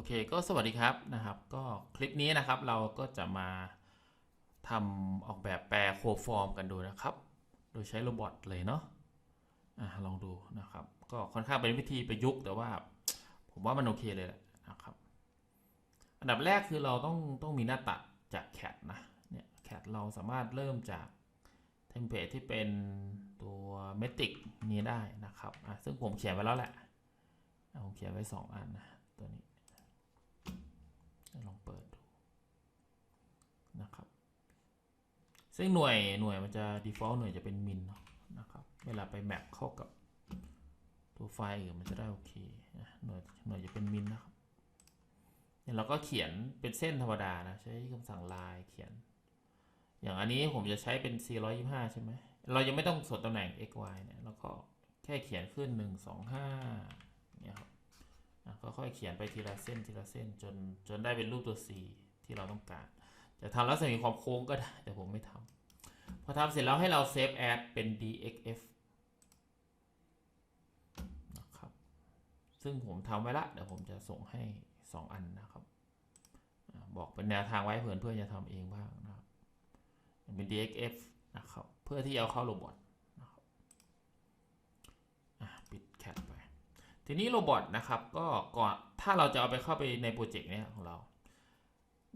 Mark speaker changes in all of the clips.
Speaker 1: อเคก็สวัสดีครับนะครับ ก็คลิปนี้นะครับเราก็จะมาทำออกแบบแปลโคฟอร์มกันดูนะครับ โดยใช้โรบอทเลยเนาะอะลองดูนะครับ ก็ค่อนข้างเป็นวิธีประยุกต์แต่ว่า ผมว่ามันโอเคเลยแหละนะครับ อันดับแรกคือเราต้องต้องมีหน้าตัดจากแคดนะเนี่ยแคดเราสามารถเริ่มจากเทมเพลตที่เป็นตัวเมติกนี้ได้นะครับอะซึ่งผมเขียนไว้แล้วแหละอะผมเขียนไว้ 2 อันนะตัวนี้ ลองเปิดดูนะครับ ซึ่งหน่วยหน่วยมันจะ default หน่วยจะเป็นมินนะครับ เวลาไปแมปเข้ากับตัวไฟล์อื่นมันจะได้โอเคหน่วยหน่วยจะเป็นมินนะครับเนี่ยเราก็เขียนเป็นเส้นธรรมดานะ ใช้คำสั่งลายเขียน อย่างอันนี้ผมจะใช้เป็น 425 ใช่ไหม เรายังไม่ต้องสดตำแหน่ง x y เนี่ยเราก็แค่เขียนขึ้น 1 2 5เนี่ยครับ ก็ค่อยเขียนไปทีละเส้นทีละเส้นจนจนได้เป็นรูปตัว C ที่เราต้องการ จะทำลักษณะมีความโค้งก็ได้ แต่ผมไม่ทำพอทำเสร็จแล้วให้เราเซฟแอดเป็น dxf นะครับซึ่งผมทำไว้ละ เดี๋ยวผมจะส่งให้ 2 อันนะครับ บอกเป็นแนวทางไว้เผื่อเพื่อนจะทำเองบ้างนะครับเป็น dxf นะครับ เพื่อที่เอาเข้าโรบอทนะครับอะปิดแคปไป ทีนี้โรบอทนะครับก็ก่อนถ้าเราจะเอาไปเข้าไปในโปรเจกต์เนี้ยของเรา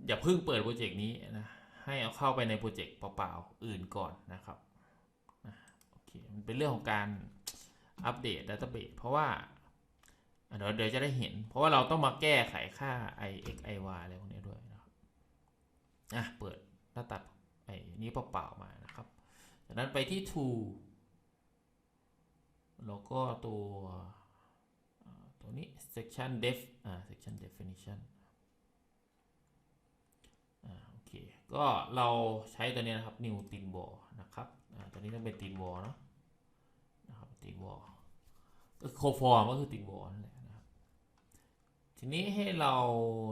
Speaker 1: อย่าเพิ่งเปิดโปรเจกต์นี้นะให้เอาเข้าไปในโปรเจกต์เปล่าๆอื่นก่อนนะครับโอเคมันเป็นเรื่องของการอัปเดตดัตเตอร์เบสเพราะว่าเดี๋ยวเดี๋ยวจะได้เห็น เพราะว่าเราต้องมาแก้ไขค่า i x i y อะไรพวกนี้ด้วยนะครับอะเปิดหน้าตัดไอ้นี้เปล่าๆมานะครับ จากนั้นไปที่ tool แล้วก็ตัว ตัวนี้ section def อ่า section definition อ่าโอเค ก็เราใช้ตัวนี้นะครับ new tin wall นะครับ อ่าตัวนี้ต้องเป็น tin wall เนาะนะครับ tin wall ก็ co-form ก็คือ tin wall นั่นแหละนะครับ ทีนี้ให้เรา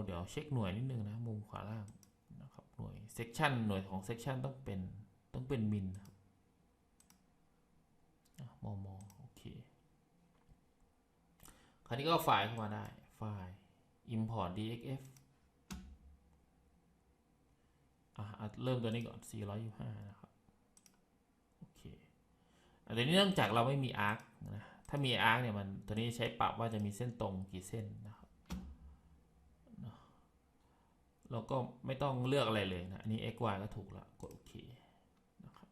Speaker 1: เดี๋ยวเช็คหน่วยนิดนึงนะ มุมขวาล่างนะครับ หน่วย section หน่วยของ section ต้องเป็นต้องเป็น min นะครับอะมอมอ ราวนี้ก็ไฟล์เข้ามาได้ ไฟล์ import dxf อะเริ่มตัวนี้ก่อน 425 นะครับโอเคอันนี้เนื่องจากเราไม่มี arc นะถ้ามี arc เนี่ยมันตัวนี้ใช้ปรับว่าจะมีเส้นตรงกี่เส้นนะครับเนอะแล้วก็ไม่ต้องเลือกอะไรเลยนะอันนี้ x y ก็ถูกล้วกดโอเคนะครับ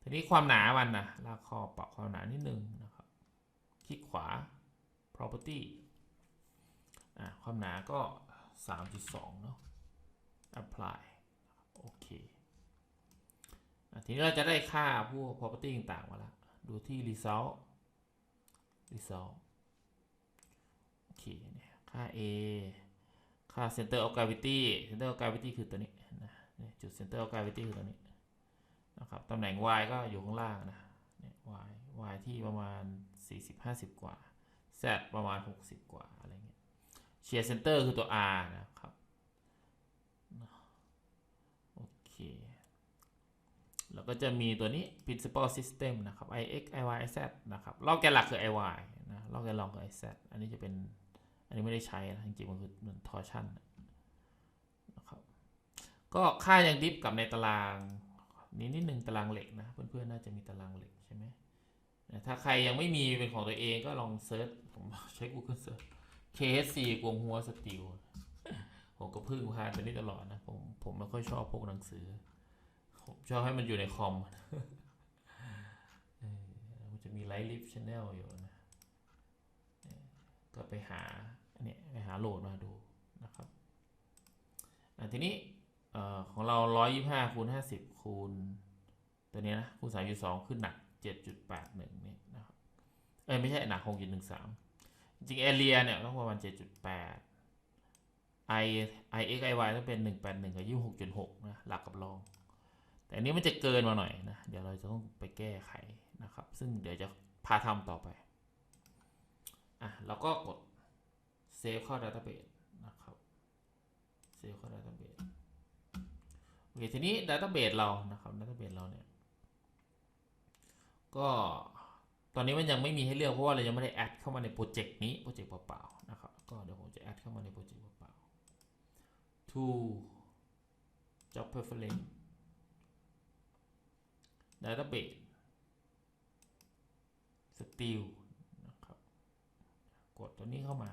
Speaker 1: ทีนี้ความหนามันนะลากคอปรับความหนานิดนึงนะครับ คลิกขวา property อะความหนาก็ 3.2 เนาะ apply โอเคอทีนี้เราจะได้ค่าพวก property ต่างๆมาแล้ว ดูที่ result result โอเคเนี่ยค่า a ค่า center of gravity center of gravity คือตัวนี้นะจุด center of gravity คือตัวนี้นะครับตำแหน่ง y ก็อยู่ข้างล่างนะเนี่ย y y ที่ประมาณ 40-50 กว่า Z ประมาณ 60 กว่าอะไรเงี้ยเชียร์เซนเตอร์คือตัว R นะครับ โอเค แล้วก็จะมีตัวนี้ principal system นะครับ ix iy iz นะครับลอกแกนหลักคือ iy นะลอกแกนรองคือ iz อันนี้จะเป็น อันนี้ไม่ได้ใช้นะจริงๆมันคือมือนทอชันนะครับ ก็ค่ายังดิฟกับในตาราง นี้นิดหนึ่งตารางเหล็กนะ เพื่อนๆ น่าจะมีตารางเหล็กใช่ไหม ถ้าใครยังไม่มีเป็นของตัวเองก็ลองเซิร์ชผมใช้ Google Search KSC กวงหัวสติลผมก็พึ่งพานไปนี่ตลอดนะ ผมผมไม่ค่อยชอบพวกหนังสือ ผมชอบให้มันอยู่ในคอมมันจะมีไลฟ์ลิฟชแนลอยู่นะ ก็ไปหาอันเนี้ยไปหาโหลดมาดูนะครับทีนี้เอ่อของเรา 125คูณ50คูณตัวนี้นะคูณ3.2ขึ้นหนัก 7.81เนี่ยนะครับ เอ้ยไม่ใช่หนัก 6.13 จริงเอเรียเนี่ยต้องประมาณ 7.8 i i x i y ต้องเป็น 181 กับ 26.6 นะ หลักกับรอง แต่อันนี้มันจะเกินมาหน่อยนะ เดี๋ยวเราจะต้องไปแก้ไขนะครับ ซึ่งเดี๋ยวจะพาทำต่อไป อะเราก็กด save เข้า database นะครับ save เข้า database โอเค ทีนี้ database เรา นะครับ database เราเนี่ย ก็ตอนนี้มันยังไม่มีให้เลือกเพราะว่าเรายังไม่ได้แอดเข้ามาในโปรเจกต์นี้โปรเจกต์เปล่าๆนะครับก็เดี๋ยวผมจะแอดเข้ามาในโปรเจกต์เปล่าๆ to job preference database style นะครับ กดตัวนี้เข้ามา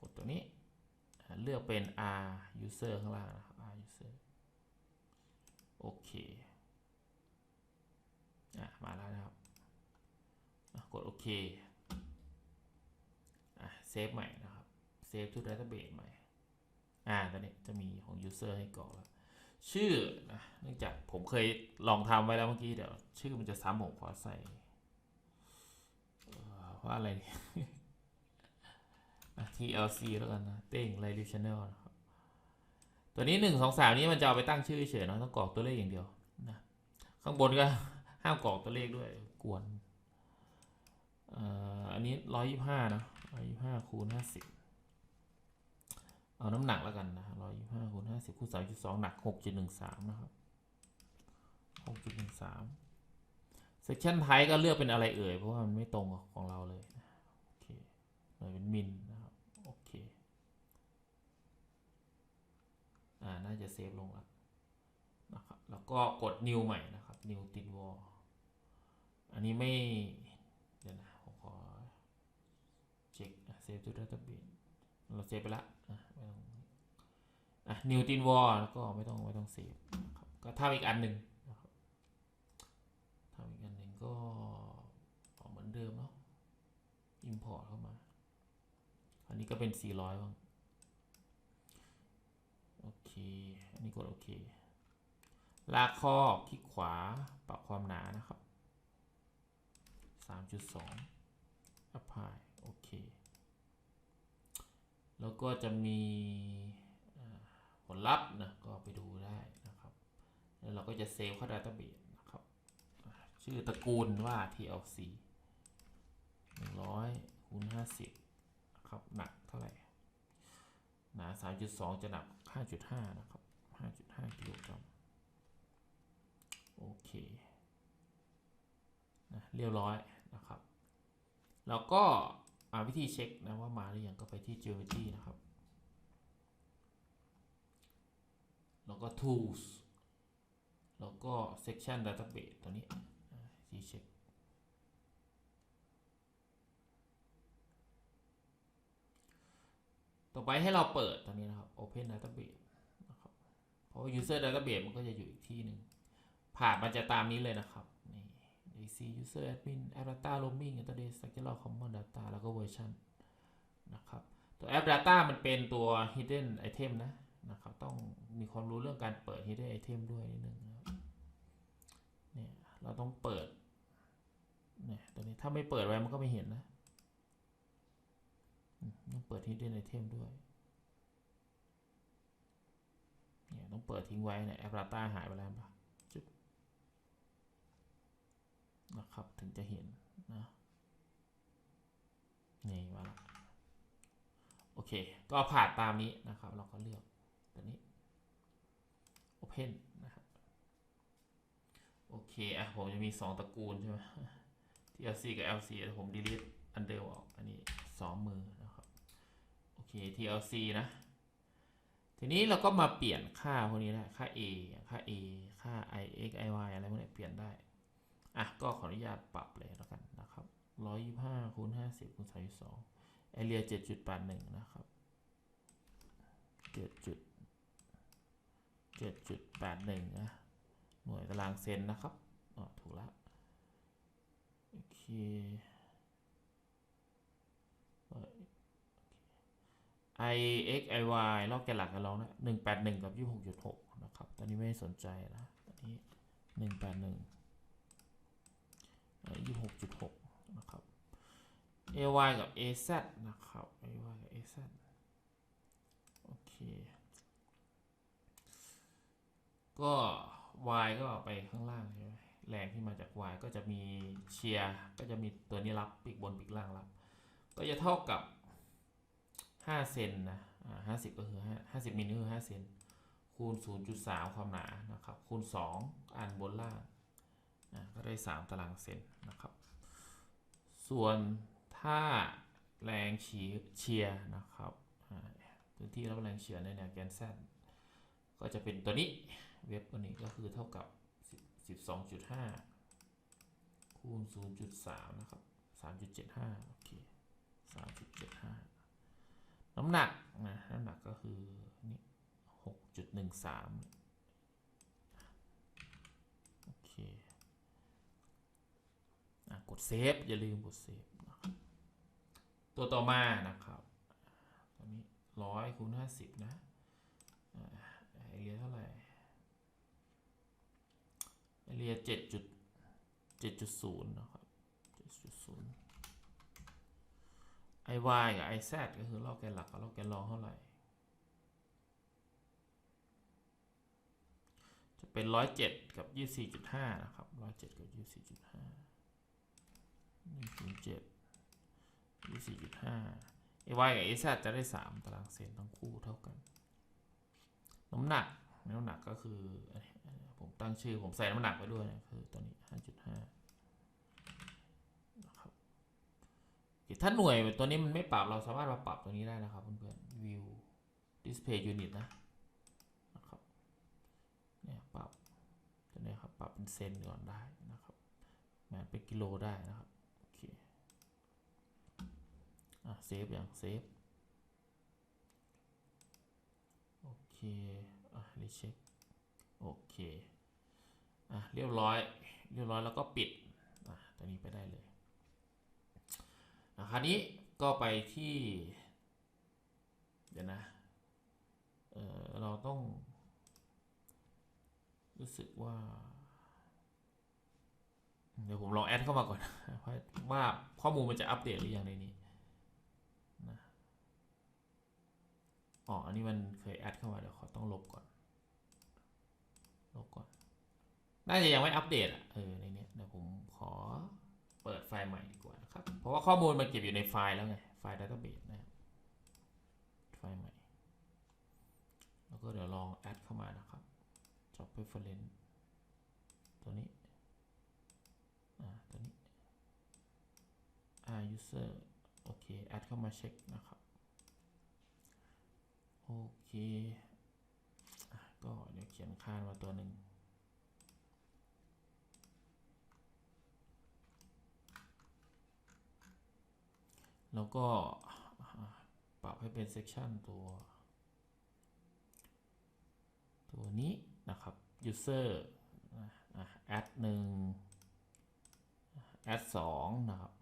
Speaker 1: กดตัวนี้ เลือกเป็น R user ข้างล่างนะครับ R user โอเค มาแล้วนะครับกดโอเคเซฟใหม่นะครับเซฟ to database ใหม่อ่าตอนนี้จะมีของ user ให้กรอกแล้ว ชื่อนะเนื่องจากผมเคยลองทำไว้แล้วเมื่อกี้เดี๋ยว ชื่อมันจะซ้ำผมขอใส่เอ่อว่าอะไรดีอะ TLC แล้วกันนะเต้ง Radio Channel นะครับตัวนี้หนึ่งสองสามนี้มันจะเอาไปตั้งชื่อเฉยเนอะต้องกรอกตัวเลขอย่างเดียวนะข้างบนก็ ห้ามกรอกตัวเลขด้วยกวนอันนี้ร้อยยี่ห้านะร้อยยี่ห้าคูณห้าสิบเอาน้ำหนักแล้วกันนะร้อยยี่ห้าคูณห้าสิบคูณสามจุดสองหนักหกจุดหนึ่งสามนะครับหกจุดหนึ่งสามเซสชันไทยก็เลือกเป็นอะไรเอ่ย เพราะว่ามันไม่ตรงกับของเราเลยนะโอเคหน่วยเป็นมิลนะครับโอเคอ่าน่าจะเซฟลงแล้วนะครับแล้วก็กด new ใหม่นะครับ new ติด wall อั อันนี้ไม่ เดี๋ยวนะผมขอเช็คเซฟ to database เราเซฟไปละอะไม่ต้องอะ new ติด wall แล้วก็ไม่ต้องไม่ต้องเซฟนะครับก็ทำอีกอันหนึ่งนะครับทำอีกอันหนึ่งก็เหมือนเดิมเนาะ import เข้ามา อันนี้ก็เป็น 400บ้างโอเค อันนี้กดโอเค ลากข้อคลิกขวาปรับความหนานะครับ 3.2 apply โอเค แล้วก็จะมีผลลัพธ์นะ ก็ไปดูได้นะครับ แล้วเราก็จะเซฟเข้า database นะครับ ชื่อตระกูลว่า TLC 100คูณ50นะครับ หนักเท่าไหร่ หนา 3.2 จะหนัก 5.5 นะครับ 5.5กิโลกรัมโอเคนะเรียบร้อย นะครับ แล้วก็วิธีเช็คนะว่ามาหรือยังก็ไปที่ geometry นะครับ แล้วก็ tools แล้วก็ section database ตัวนี้ที่เช็คต่อไปให้เราเปิดตัวนี้นะครับ Open Database นะครับ เพราะ User Database มันก็จะอยู่อีกที่หนึ่งผ่านมันจะตามนี้เลยนะครับ นี่ DC User Admin App Data Roaming Interface Structural Common Data แล้วก็ Version นะครับ ตัว App Data มันเป็นตัว Hidden Item นะนะครับ ต้องมีความรู้เรื่องการเปิด Hidden Item ด้วยนิดนึงนะครับเนี่ยเราต้องเปิดเนี่ยตัวนี้ถ้าไม่เปิดไว้มันก็ไม่เห็นนะต้องเปิด hidden item ด้วยเนี่ยต้องเปิดทิ้งไว้เนี่ยแอป Data หายไปแล้วปะจุ๊บ นะครับ ถึงจะเห็นนะนี่มาละโอเค ก็ผ่านตามนี้นะครับ เราก็เลือกตัวนี้ Open นะครับโอเคอะผมจะมี 2 ตระกูลใช่ไหม TLC กับ LC เดี๋ยวผม delete อันเดิมออกอันนี้ 2 มือนะครับโอเค TLC นะ ทีนี้เราก็มาเปลี่ยนค่าพวกนี้ได้ค่า A ค่า A ค่า i x i y อะไรพวกนี้เปลี่ยนได้ อะก็ขออนุญาตปรับเลยแล้วกันนะครับ125คูณ50คูณ32 area 7.81นะครับ7จุด7.81นะหน่วยตารางเซนนะครับอ๋อถูกแล้วโอเค i x i y ลอกแกนหลักกันลองนะหนึ่งแปดหนึ่งกับยี่หกจุดหกนะครับ ตอนนี้ไม่สนใจนะอันนี้หนึ่งแปดหนึ่ง ยี่หกจุดหกนะครับ a y กับ a z นะครับ a y กับ a z โอเค ก็ y ก็ไปข้างล่างใช่ไหมแรงที่มาจาก y ก็จะมีเชียร์ก็จะมีตัวนี้รับปีกบนปีกล่างรับ ก็จะเท่ากับ 5 เซนนะห้าสิบก็คือห้าสิบมิลก็คือห้าเซนคูณ 0.3 ความหนานะครับ คูณ 2 อันบนล่าง ได้ 3 ตารางเซนนะครับ ส่วนถ้าแรงเฉียเชียร์นะครับพื้นที่รับแรงเฉียร์ในแนวแกนแซก็จะเป็นตัวนี้เว็บตัวนี้ก็คือเท่ากับ 12.5 คูณ 0.3 นะครับ 3.75 โอเค 3.75 น้ำหนักนะน้ำหนักก็คือนี่6.13 โอเคอะ กดเซฟอย่าลืมกดเซฟนะครับตัวต่อมานะครับตัวนี้ร้อยคูณห้าสิบนะไอเรียเท่าไหร่ไอเรียเจ็ดจุดเจ็ดจุดศูนย์นะครับเจ็ดจุดศูนย์ไอวายกับไอแซดก็คือลอกแกนหลักกับลอกแกนรองเท่าไหร่ จะเป็นร้อยเจ็ดกับยี่สี่จุดห้านะครับร้อยเจ็ดกับยี่สี่จุดห้า หนึ่งศูนย์เจ็ดยี่สี่จุดห้าเอวกับเอซจะได้สามตารางเซนทั้งคู่เท่ากัน น้ำหนัก น้ำหนักก็คือ ผมตั้งชื่อ ผมใส่น้ำหนักไปด้วยนะคือตัวนี้ห้าจุดห้านะครับถ้าหน่วยตัวนี้มันไม่ปรับเราสามารถมาปรับตัวนี้ได้นะครับเพื่อนๆ view display unit นะนะครับเนี่ยปรับตัวเนี้ยครับปรับเป็นเซนก่อนได้นะครับแมนเป็นกิโลได้นะครับ เคอะเซฟอย่างเซฟ โอเค อะรีเช็ค โอเค อะ เรียบร้อย เรียบร้อยแล้วก็ปิด อะ ตัวนี้ไปได้เลยอะคราวนี้ก็ไปที่ เดี๋ยวนะ เออเราต้อง รู้สึกว่า เดี๋ยวผมลองแอดเข้ามาก่อนว่าข้อมูลมันจะอัปเดตหรือยังในนี้นะ อ๋อ อันนี้มันเคยแอดเข้ามาเดี๋ยวขอต้องลบก่อน ลบก่อน น่าจะยังไม่อัปเดตอะ เออ ในนี้เดี๋ยวผมขอเปิดไฟล์ใหม่ดีกว่านะครับ เพราะว่าข้อมูลมันเก็บอยู่ในไฟล์แล้วไง ไฟล์ดัตเตอร์เบสนะครับไฟล์ใหม่ แล้วก็เดี๋ยวลองแอดเข้ามานะครับ job preference ตัวนี้ อ่า ตัวนี้ r user โอเค แอดเข้ามาเช็คนะครับ เคอก็เดี๋ยวเขียนค่ามาตัวหนึ่งแล้วก็ปรับให้เป็น section ตัว ตัวนี้นะครับ user อะ add หนึ่ง add สองนะครับ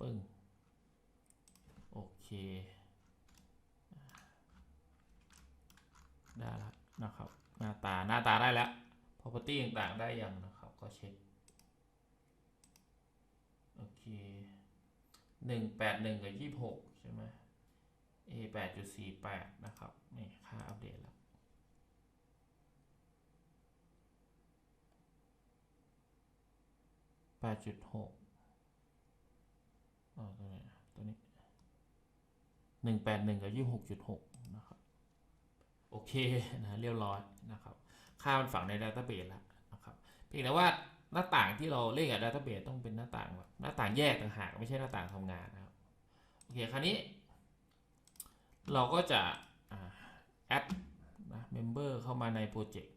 Speaker 1: ปึ้ง ได้แล้วนะครับ หน้าตาหน้าตาได้แล้ว property ต่างๆได้ยังนะครับ ก็เช็ค โอเคหนึ่งแปดหนึ่งกับยี่หกใช่ไหม a แปดจุดสี่แปดนะครับ นี่ค่าอัปเดตแล้วแปดจุดหก 181 กับ 26.6 นะครับ โอเคนะเรียบร้อยนะครับ ค่ามันฝังในดัตเตอร์เบรแล้วนะครับ เพียงแต่ว่าหน้าต่างที่เราเล่นกับ Database ต้องเป็นหน้าต่างแบบหน้าต่างแยกต่างหากไม่ใช่หน้าต่างทำงานนะครับ โอเค คราวนี้ เราก็จะแอดนะ Member เข้ามาในโปรเจกต์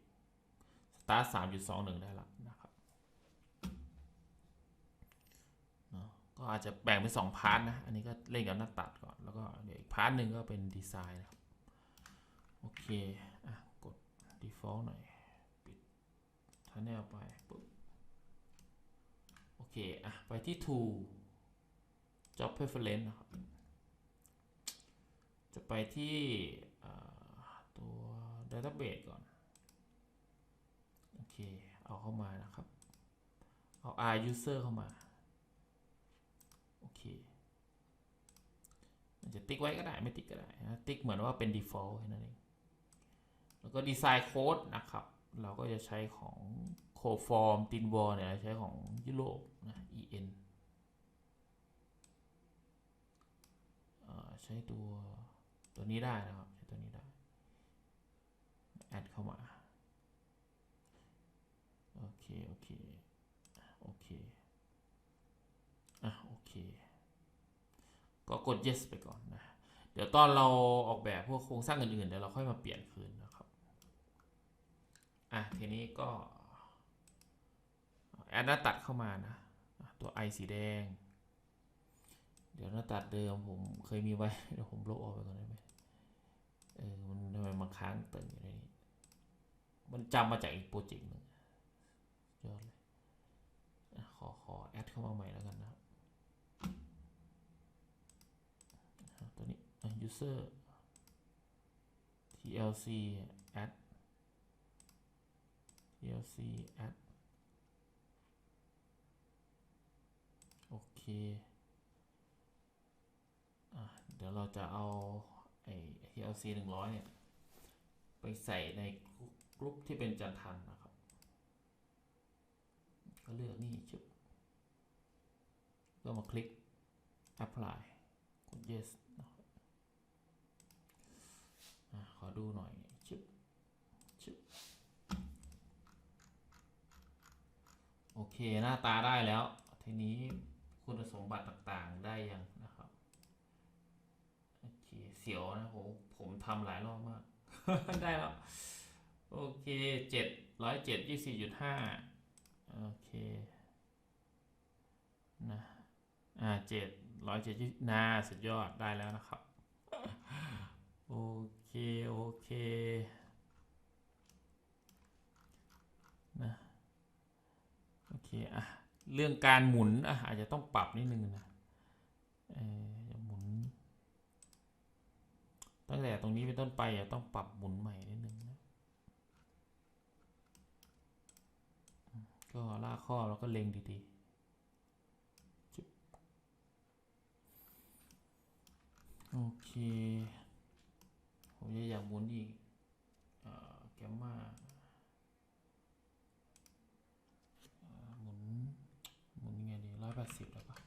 Speaker 1: Start 3.21 ได้และนะ ก็อาจจะแบ่งเป็น2พาร์ทนะ อันนี้ก็เล่นกับหน้าตัดก่อน แล้วก็เดี๋ยวอีกพาร์ทหนึ่งก็เป็นดีไซน์นะครับ โอเค อะ กด default หน่อย ปิดทันแนลไปปุ๊บ โอเค อะ ไปที่ tool job preference นะครับ จะไปที่ตัว database ก่อน โอเค เอาเข้ามานะครับ เอา r user เข้ามา โอเค มัน จะติ๊กไว้ก็ได้ไม่ติ๊กก็ได้นะติ๊กเหมือนว่าเป็น default แค่นั้นเองแล้วก็ดีไซน์โค้ดนะครับ เราก็จะใช้ของโคฟอร์มตินวอลเนี่ยใช้ของยุโรปนะ en เอ่อใช้ตัวตัวนี้ได้นะครับ ใช้ตัวนี้ได้ แอดเข้ามา โอเค โอเค โอเค อะ กด yes ไปก่อนนะ เดี๋ยวตอนเราออกแบบพวกโครงสร้างอื่นๆเดี๋ยวเราค่อยมาเปลี่ยนคืนนะครับ อะทีนี้ก็แอดหน้าตัดเข้ามานะ ตัว i สีแดง เดี๋ยวหน้าตัดเดิมผมเคยมีไว้ เดี๋ยวผมลบออกไปก่อนได้ไหมเออ มันทำไมมันค้างเติ่งอยู่ในนี้ มันจำมาจากอีกโปรเจกต์หนึ่งยอดเลยขอ ขอ แอดเข้ามาใหม่แล้วกันนะครับอะตัวนี้อะ user tlc add tlc add โอเคอเดี๋ยวเราจะเอาไอ้ tlc หนึ่งร้อยเนี่ย ไปใส่ในกรุ๊ปที่เป็นจันทันนะครับ ก็เลือกนี่จุดก็มาคลิก apply กด yes นะครับ อะขอดูหน่อยจุดจุดโอเคหน้าตาได้แล้ว ทีนี้คุณสมบัติต่างๆได้ยังนะครับโอเคเสียวนะผมผมทำหลายรอบมาก ได้แล้ว โอเคเจ็ดร้อยเจ็ดยี่สี่จุดห้าโอเคนะอ่าเจ็ดร้อยเจ็ดยี่นาสุดยอดได้แล้วนะครับ โอเค โอเคนะโอเคอะเรื่องการหมุนอะอาจจะต้องปรับนิดนึงนะเออหมุนตั้งแต่ตรงนี้เป็นต้นไปอะต้องปรับหมุนใหม่นิดนึงนะก็ลากข้อแล้วก็เล็งดีๆโอเค ผมจะอยากหมุนอีกแกมมาหมุนหมุนยังไงดีร้อยแปดสิบแล้วปะ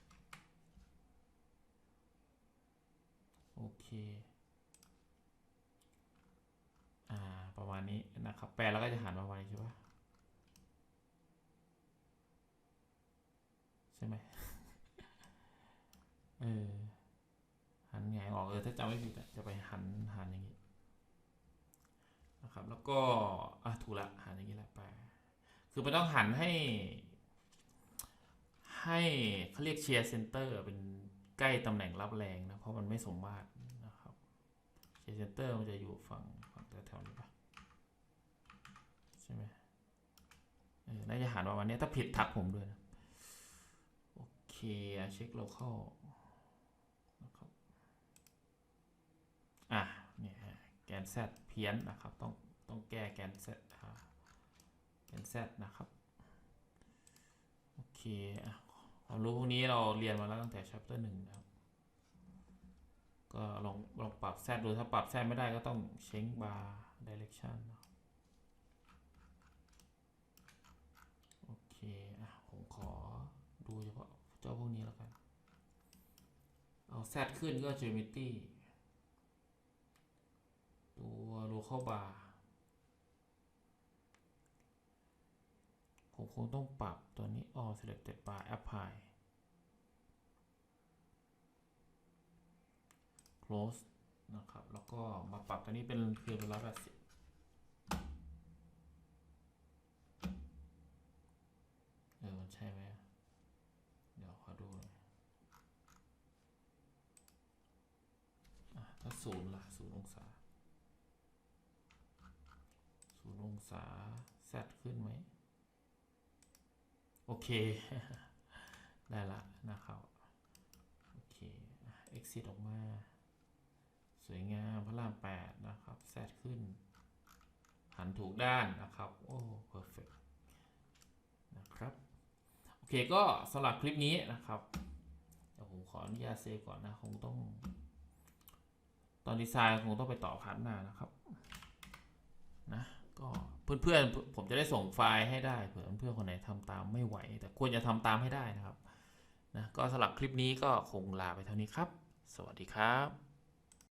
Speaker 1: โอเคอ่าประมาณนี้นะครับ แปลแล้วก็จะหันมาประมาณนี้ใช่ปะใช่ไหมเออหันไงออกเออถ้าจำไม่ผิดจะไปหันหันอย่างนี้ นะครับ แล้วก็อะถูกละหันอย่างนี้แหละไป คือมันต้องหันให้ ให้เขาเรียกเชียร์เซนเตอร์เป็นใกล้ตำแหน่งรับแรงนะ เพราะมันไม่สมมาตรนะครับเชียร์เซนเตอร์มันจะอยู่ฝั่งฝั่งแถวๆนี้ปะใช่ไหมเออน่าจะหันประมาณนี้ถ้าผิดทักผมด้วยนะโอเคเช็คเราเข้านะครับอะเนี่ยแกน z เพี้ยนนะครับต้อง ต้องแก้แกน z อ่าแกน z นะครับ โอเคความรู้พวกนี้เราเรียนมาแล้วตั้งแต่ chapter หนึ่งนะครับ ก็ลองลองปรับ z ดูถ้าปรับ z ไม่ได้ก็ต้องเช็งบาร์ direction นโอเคอะผมขอดูเฉพาะเจ้าพวกนี้แล้วกัน เอา Z ขึ้นก็ geometry ตัว local bar ผมคงต้องปรับตัวนี้ all selected bar apply close นะครับ แล้วก็มาปรับตัวนี้เป็นคือเป็นร้อยแปดสิบเออ มันใช่ไหม เดี๋ยวขอดูหน่อยถ้าศูนย์ล่ะศูนย์องศาศูนย์องศาแซดขึ้นไหม โอเค ได้ละนะครับ โอเคอะ exit ออกมา สวยงามพระรามแปดนะครับแซดขึ้น หันถูกด้านนะครับ โอ้ perfect นะครับ โอเคก็สำหรับคลิปนี้นะครับเดี๋ยวผมขออนุญาตเซฟก่อนนะ คงต้อง ตอนดีไซน์คงต้องไปต่อพาร์ทหน้านะครับ นะ ก็เพื่อนๆผมจะได้ส่งไฟล์ให้ได้เผื่อเพื่อนคนไหนทำตามไม่ไหว แต่ควรจะทำตามให้ได้นะครับนะก็สำหรับคลิปนี้ก็คงลาไปเท่านี้ครับ สวัสดีครับ